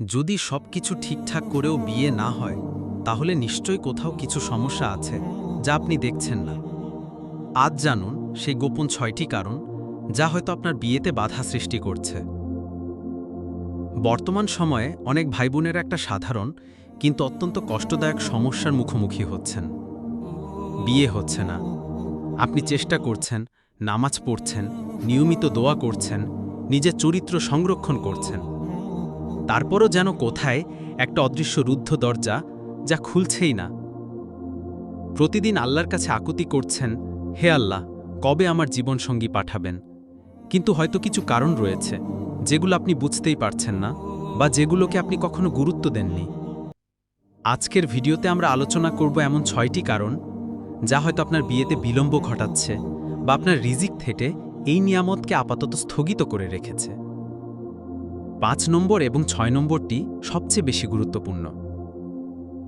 যদি সব কিছু ঠিকঠাক করেও বিয়ে না হয়, তাহলে নিশ্চয়ই কোথাও কিছু সমস্যা আছে, যা আপনি দেখছেন না। আজ জানুন সেই গোপন ছয়টি কারণ, যা হয়তো আপনার বিয়েতে বাধা সৃষ্টি করছে। বর্তমান সময়ে অনেক ভাইবোনের একটা সাধারণ, কিন্তু অত্যন্ত কষ্টদায়ক সমস্যার মুখোমুখি হচ্ছেন। বিয়ে হচ্ছে না। আপনি চেষ্টা করছেন, নামাজ পড়ছেন, নিয়মিত দোয়া করছেন, নিজের চরিত্র সংরক্ষণ করছেন। তারপরও যেন কোথায় একটা অদৃশ্য রুদ্ধ দরজা যা খুলছেই না। প্রতিদিন আল্লাহর কাছে আকুতি করছেন, হে আল্লাহ, কবে আমার জীবনসঙ্গী পাঠাবেন? কিন্তু হয়তো কিছু কারণ রয়েছে, যেগুলো আপনি বুঝতেই পারছেন না বা যেগুলোকে আপনি কখনো গুরুত্ব দেননি। আজকের ভিডিওতে আমরা আলোচনা করব এমন ছয়টি কারণ, যা হয়তো আপনার বিয়েতে বিলম্ব ঘটাচ্ছে বা আপনার রিজিক থেটে এই নিয়ামতকে আপাতত স্থগিত করে রেখেছে। পাঁচ নম্বর এবং ছয় নম্বরটি সবচেয়ে বেশি গুরুত্বপূর্ণ।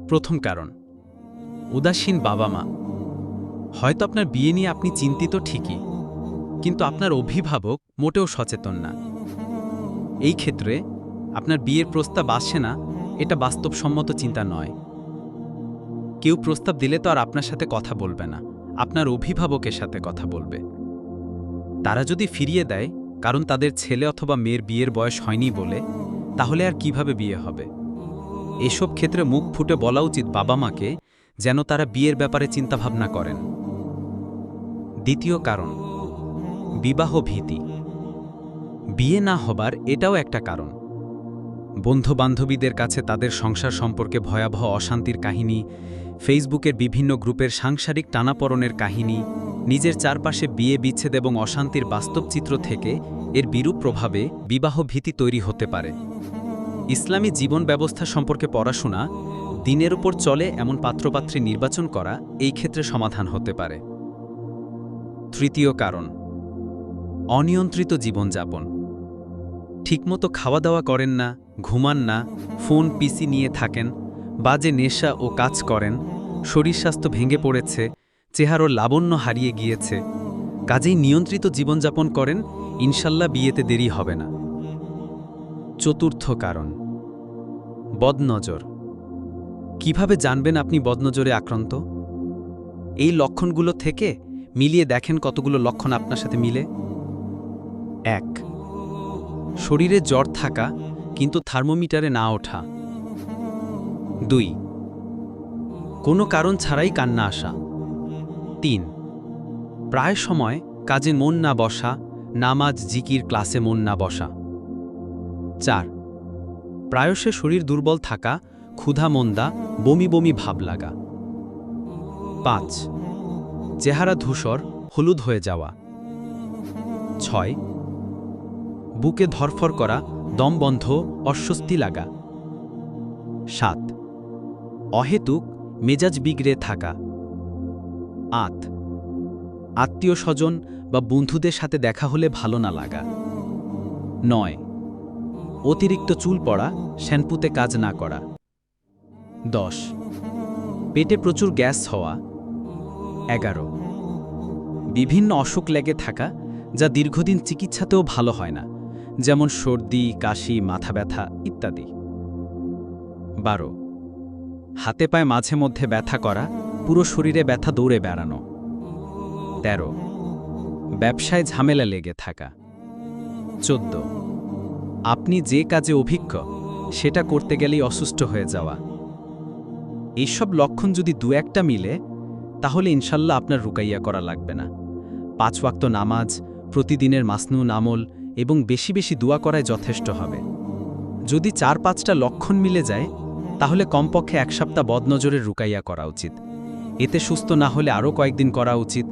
প্রথম কারণ, উদাসীন বাবা মা। হয়তো আপনার বিয়ে নিয়ে আপনি চিন্তিত ঠিকই, কিন্তু আপনার অভিভাবক মোটেও সচেতন না। এই ক্ষেত্রে আপনার বিয়ের প্রস্তাব আসে না, এটা বাস্তবসম্মত চিন্তা নয়। কেউ প্রস্তাব দিলে তো আর আপনার সাথে কথা বলবে না, আপনার অভিভাবকের সাথে কথা বলবে। তারা যদি ফিরিয়ে দেয় কারণ তাদের ছেলে অথবা মেয়ের বিয়ের বয়স হয়নি বলে, তাহলে আর কীভাবে বিয়ে হবে? এসব ক্ষেত্রে মুখ ফুটে বলা উচিত বাবা মাকে যেন তারা বিয়ের ব্যাপারে চিন্তাভাবনা করেন। দ্বিতীয় কারণ, বিবাহ ভীতি। বিয়ে না হবার এটাও একটা কারণ। বন্ধু বান্ধবীদের কাছে তাদের সংসার সম্পর্কে ভয়াবহ অশান্তির কাহিনী, ফেসবুকের বিভিন্ন গ্রুপের সাংসারিক টানাপড়নের কাহিনী নিজের চারপাশে বিয়ে বিচ্ছেদ এবং অশান্তির বাস্তব চিত্র থেকে এর বিরূপ প্রভাবে বিবাহ ভীতি তৈরি হতে পারে। ইসলামী জীবন ব্যবস্থা সম্পর্কে পড়াশোনা, দিনের উপর চলে এমন পাত্রপাত্রী নির্বাচন করা এই ক্ষেত্রে সমাধান হতে পারে। তৃতীয় কারণ, অনিয়ন্ত্রিত জীবনযাপন। ঠিকমতো খাওয়া দাওয়া করেন না, ঘুমান না, ফোন, পিসি নিয়ে থাকেন, বাজে নেশা ও কাজ করেন, শরীর স্বাস্থ্য ভেঙে পড়েছে চেহারো লাবণ্য হারিয়ে গিয়েছে। কাজেই নিয়ন্ত্রিত জীবনযাপন করেন, ইনশাল্লাহ বিয়েতে দেরি হবে না। চতুর্থ কারণ, বদনজর। কীভাবে জানবেন আপনি বদনজরে আক্রান্ত? এই লক্ষণগুলো থেকে মিলিয়ে দেখেন কতগুলো লক্ষণ আপনার সাথে মিলে। এক, শরীরে জ্বর থাকা কিন্তু থার্মোমিটারে না ওঠা। দুই, কোনো কারণ ছাড়াই কান্না আসা। তিন। প্রায় সময় কাজে মন না বসা, নামাজ, জিকির ক্লাসে মন না বসা। চার। প্রায়শে শরীর দুর্বল থাকা, ক্ষুধা মন্দা, বমি বমি ভাব লাগা। পাঁচ। চেহারা ধূসর, হলুদ হয়ে যাওয়া। ছয়। বুকে ধরফর করা, দম বন্ধ, অস্বস্তি লাগা। সাত। অহেতুক, মেজাজ বিগড়ে থাকা। আত। আত্মীয় স্বজন বা বন্ধুদের সাথে দেখা হলে ভালো না লাগা। নয়, অতিরিক্ত চুল পড়া, শ্যাম্পুতে কাজ না করা। দশ, পেটে প্রচুর গ্যাস হওয়া। এগারো, বিভিন্ন অসুখ লেগে থাকা, যা দীর্ঘদিন চিকিৎসাতেও ভালো হয় না, যেমন সর্দি, কাশি, মাথা ব্যথা ইত্যাদি। বারো, হাতে পায়ে মাঝে মধ্যে ব্যথা করা পুরো শরীরে ব্যথা দৌড়ে বেড়ানো। তেরো। ব্যবসায় ঝামেলা লেগে থাকা। চোদ্দ। আপনি যে কাজে অভিজ্ঞ, সেটা করতে গেলেই অসুস্থ হয়ে যাওয়া। এইসব লক্ষণ যদি দু একটা মিলে, তাহলে ইনশাল্লাহ আপনার রুকাইয়া করা লাগবে না। পাঁচ ওয়াক্ত নামাজ, প্রতিদিনের মাসনুন আমল এবং বেশি বেশি দোয়া করায় যথেষ্ট হবে। যদি চার পাঁচটা লক্ষণ মিলে যায়, তাহলে কমপক্ষে এক সপ্তাহ বদনজরের রুকাইয়া করা উচিত। এতে সুস্থ না হলে আরও কয়েকদিন করা উচিত।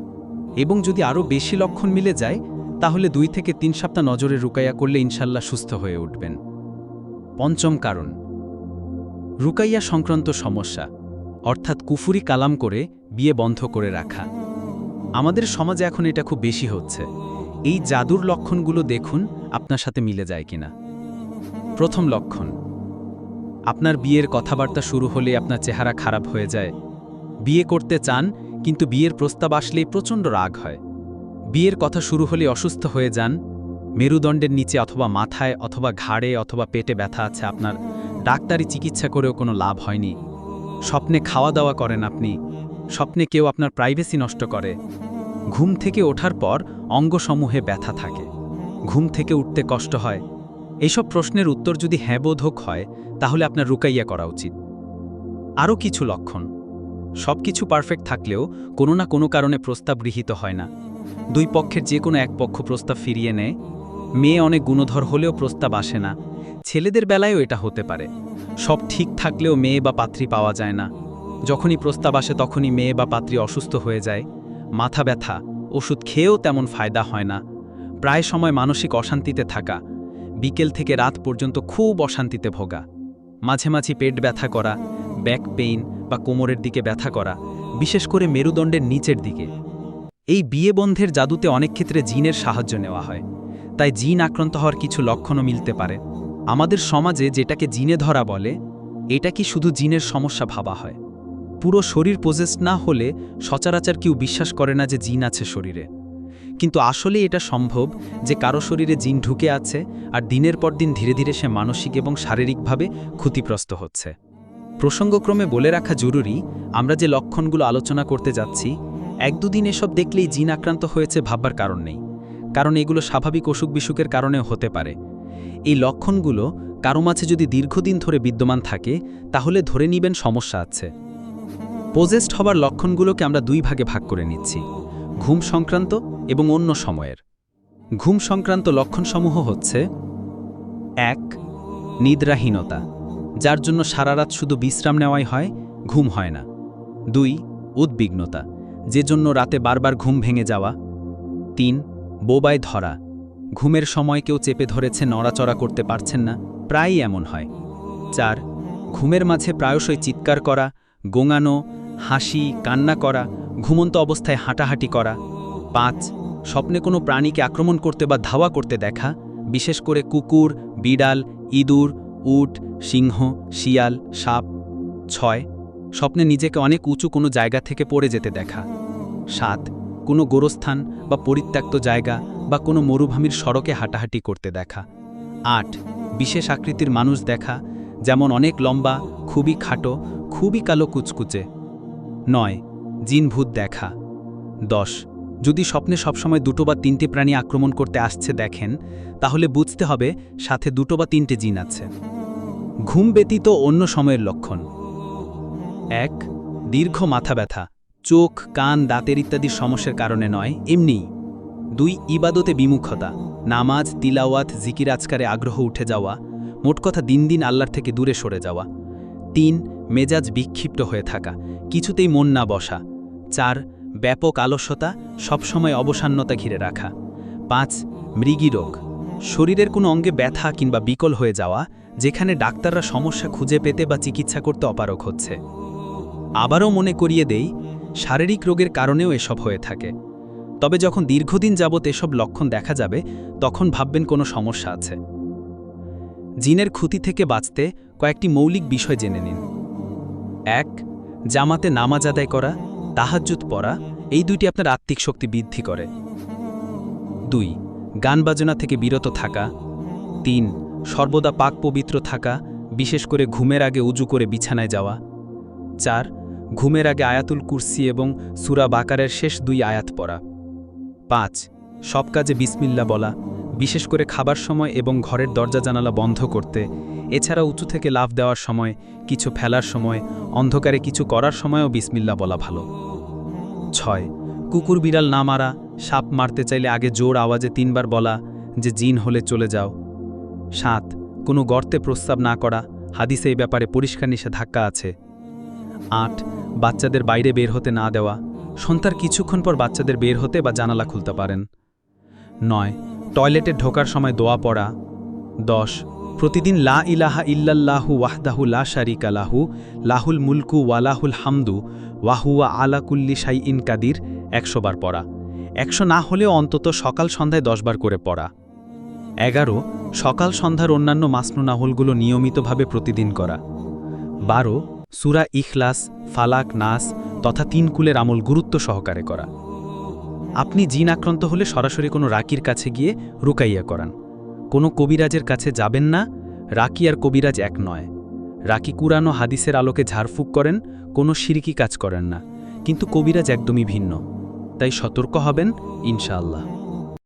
এবং যদি আরও বেশি লক্ষণ মিলে যায়, তাহলে দুই থেকে তিন সপ্তাহ নজরে রুকাইয়া করলে ইনশাল্লাহ সুস্থ হয়ে উঠবেন। পঞ্চম কারণ, রুকাইয়া সংক্রান্ত সমস্যা, অর্থাৎ কুফুরি কালাম করে বিয়ে বন্ধ করে রাখা। আমাদের সমাজে এখন এটা খুব বেশি হচ্ছে। এই জাদুর লক্ষণগুলো দেখুন, আপনার সাথে মিলে যায় কিনা। প্রথম লক্ষণ, আপনার বিয়ের কথাবার্তা শুরু হলে আপনার চেহারা খারাপ হয়ে যায় বিয়ে করতে চান, কিন্তু বিয়ের প্রস্তাব আসলেই প্রচণ্ড রাগ হয়। বিয়ের কথা শুরু হলে অসুস্থ হয়ে যান। মেরুদণ্ডের নিচে অথবা মাথায় অথবা ঘাড়ে অথবা পেটে ব্যথা আছে আপনার। ডাক্তারি চিকিৎসা করেও কোনো লাভ হয়নি। স্বপ্নে খাওয়া দাওয়া করেন আপনি। স্বপ্নে কেউ আপনার প্রাইভেসি নষ্ট করে। ঘুম থেকে ওঠার পর অঙ্গসমূহে ব্যথা থাকে। ঘুম থেকে উঠতে কষ্ট হয়। এইসব প্রশ্নের উত্তর যদি হ্যাঁ বোধক হয়, তাহলে আপনার রুকাইয়া করা উচিত। আরও কিছু লক্ষণ। সব কিছু পারফেক্ট থাকলেও কোনো না কোনো কারণে প্রস্তাব গৃহীত হয় না। দুই পক্ষের যে কোনো এক পক্ষ প্রস্তাব ফিরিয়ে নেয়। মেয়ে অনেক গুণধর হলেও প্রস্তাব আসে না। ছেলেদের বেলায়ও এটা হতে পারে। সব ঠিক থাকলেও মেয়ে বা পাত্রী পাওয়া যায় না। যখনই প্রস্তাব আসে তখনই মেয়ে বা পাত্রী অসুস্থ হয়ে যায়। মাথা ব্যথা, ওষুধ খেয়েও তেমন ফায়দা হয় না। প্রায় সময় মানসিক অশান্তিতে থাকা। বিকেল থেকে রাত পর্যন্ত খুব অশান্তিতে ভোগা। মাঝে মাঝে পেট ব্যথা করা, ব্যাক পেইন বা কোমরের দিকে ব্যথা করা, বিশেষ করে মেরুদণ্ডের নিচের দিকে। এই বিয়ে বন্ধের জাদুতে অনেক ক্ষেত্রে জিনের সাহায্য নেওয়া হয়। তাই জিন আক্রান্ত হওয়ার কিছু লক্ষণও মিলতে পারে। আমাদের সমাজে যেটাকে জিনে ধরা বলে, এটা কি শুধু জিনের সমস্যা ভাবা হয়? পুরো শরীর পোজেস্ট না হলে সচরাচর কেউ বিশ্বাস করে না যে জিন আছে শরীরে। কিন্তু আসলে এটা সম্ভব যে কারও শরীরে জিন ঢুকে আছে আর দিনের পর দিন ধীরে ধীরে সে মানসিক এবং শারীরিকভাবে ক্ষতিগ্রস্ত হচ্ছে। প্রসঙ্গক্রমে বলে রাখা জরুরি, আমরা যে লক্ষণগুলো আলোচনা করতে যাচ্ছি, এক দুদিন এসব দেখলেই জিন আক্রান্ত হয়েছে ভাববার কারণ নেই। কারণ এগুলো স্বাভাবিক অসুখ বিসুখের কারণেও হতে পারে। এই লক্ষণগুলো কারও মাঝে যদি দীর্ঘদিন ধরে বিদ্যমান থাকে, তাহলে ধরে নিবেন সমস্যা আছে। পোজেস্ট হবার লক্ষণগুলোকে আমরা দুই ভাগে ভাগ করে নিচ্ছি, ঘুম সংক্রান্ত এবং অন্য সময়ের। ঘুম সংক্রান্ত লক্ষণসমূহ হচ্ছে, এক, নিদ্রাহীনতা। যার জন্য সারা রাত শুধু বিশ্রাম নেওয়াই হয়, ঘুম হয় না। দুই, উদ্বিগ্নতা, যে জন্য রাতে বারবার ঘুম ভেঙে যাওয়া। তিন, বোবায় ধরা, ঘুমের সময় কেউ চেপে ধরেছে, নড়াচড়া করতে পারছেন না, প্রায়ই এমন হয়। চার, ঘুমের মাঝে প্রায়শই চিৎকার করা, গোঙানো, হাসি, কান্না করা, ঘুমন্ত অবস্থায় হাঁটাহাঁটি করা। পাঁচ, স্বপ্নে কোনো প্রাণীকে আক্রমণ করতে বা ধাওয়া করতে দেখা, বিশেষ করে কুকুর, বিড়াল, ইঁদুর, উট সিংহ, শিয়াল, সাপ, ছয়, স্বপ্নে নিজেকে অনেক উঁচু কোনো জায়গা থেকে পড়ে যেতে দেখা। সাত, কোনো গোরস্থান বা পরিত্যক্ত জায়গা বা কোনো মরুভূমির সড়কে হাঁটাহাঁটি করতে দেখা। আট, বিশেষ আকৃতির মানুষ দেখা, যেমন অনেক লম্বা, খুবই খাটো, খুবই কালো কুচকুচে। নয়, জিনভূত দেখা। দশ, যদি স্বপ্নে সবসময় দুটো বা তিনটে প্রাণী আক্রমণ করতে আসছে দেখেন, তাহলে বুঝতে হবে সাথে দুটো বা তিনটে জিন আছে। ঘুম ব্যতীত অন্য সময়ের লক্ষণ। এক, দীর্ঘ মাথা ব্যথা। চোখ, কান, দাঁতের ইত্যাদি সমস্যার কারণে নয় এমনিই দুই, ইবাদতে বিমুখতা। নামাজ, তিলাওয়াত, জিকির আজকারে আগ্রহ উঠে যাওয়া। মোট কথা দিন দিন আল্লাহর থেকে দূরে সরে যাওয়া। তিন, মেজাজ বিক্ষিপ্ত হয়ে থাকা। কিছুতেই মন না বসা। চার, ব্যাপক আলস্যতা, সবসময় অবসান্নতা ঘিরে রাখা। পাঁচ, মৃগী রোগ। শরীরের কোনো অঙ্গে ব্যথা কিংবা বিকল হয়ে যাওয়া যেখানে ডাক্তাররা সমস্যা খুঁজে পেতে বা চিকিৎসা করতে অপারক হচ্ছে। আবারও মনে করিয়ে দেই, শারীরিক রোগের কারণেও এসব হয়ে থাকে। তবে যখন দীর্ঘদিন যাবৎ এসব লক্ষণ দেখা যাবে, তখন ভাববেন কোনো সমস্যা আছে। জিনের ক্ষতি থেকে বাঁচতে কয়েকটি মৌলিক বিষয় জেনে নিন। এক, জামাতে নামাজ আদায় করা, তাহাজ্জুদ পড়া, এই দুইটি আপনার আত্মিক শক্তি বৃদ্ধি করে। দুই, গান বাজনা থেকে বিরত থাকা। তিন সর্বদা পাক পবিত্র থাকা, বিশেষ করে ঘুমের আগে উজু করে বিছানায় যাওয়া। চার, ঘুমের আগে আয়াতুল কুরসি এবং সুরা বাকারের শেষ দুই আয়াত পড়া। পাঁচ, সব কাজে বিসমিল্লা বলা, বিশেষ করে খাবার সময় এবং ঘরের দরজা জানালা বন্ধ করতে। এছাড়া উঁচু থেকে লাভ দেওয়ার সময়, কিছু ফেলার সময়, অন্ধকারে কিছু করার সময়ও বিসমিল্লা বলা ভালো। ছয়, কুকুর বিড়াল না মারা, সাপ মারতে চাইলে আগে জোর আওয়াজে তিনবার বলা, যে জিন হলে চলে যাও। সাত, কোনো গর্তে প্রস্তাব না করা, হাদিসে এই ব্যাপারে পরিষ্কার নিষেধাজ্ঞা আছে। আট, বাচ্চাদের বাইরে বের হতে না দেওয়া সন্তার কিছুক্ষণ পর বাচ্চাদের বের হতে বা জানালা খুলতে পারেন। নয়, টয়লেটে ঢোকার সময় দোয়া পড়া। দশ, প্রতিদিন লা ইলাহা ইল্লাল্লাহু ওয়াহদাহু লা শারিকা লাহু, লাহুল মুলকু ওয়ালাহুল হামদু ওয়াহুয়া আলাকুল্লি শাই ইন কাদির, একশো বার পড়া। একশো না হলেও অন্তত সকাল সন্ধ্যায় দশবার করে পড়া। এগারো, সকাল সন্ধ্যার অন্যান্য মাসনুনাহুলগুলো নিয়মিতভাবে প্রতিদিন করা। বারো, সুরা ইখলাস, ফালাক, নাস তথা তিন কুলের আমল গুরুত্ব সহকারে করা। আপনি জিন আক্রান্ত হলে সরাসরি কোনো রাকির কাছে গিয়ে রুকাইয়া করান। কোনো কবিরাজের কাছে যাবেন না, রাকি আর কবিরাজ এক নয়। রাকি কুরআন ও হাদিসের আলোকে ঝাড়ফুঁক করেন, কোনো সিরিকি কাজ করেন না। কিন্তু কবিরাজ একদমই ভিন্ন। তাই সতর্ক হবেন, ইনশাআল্লাহ।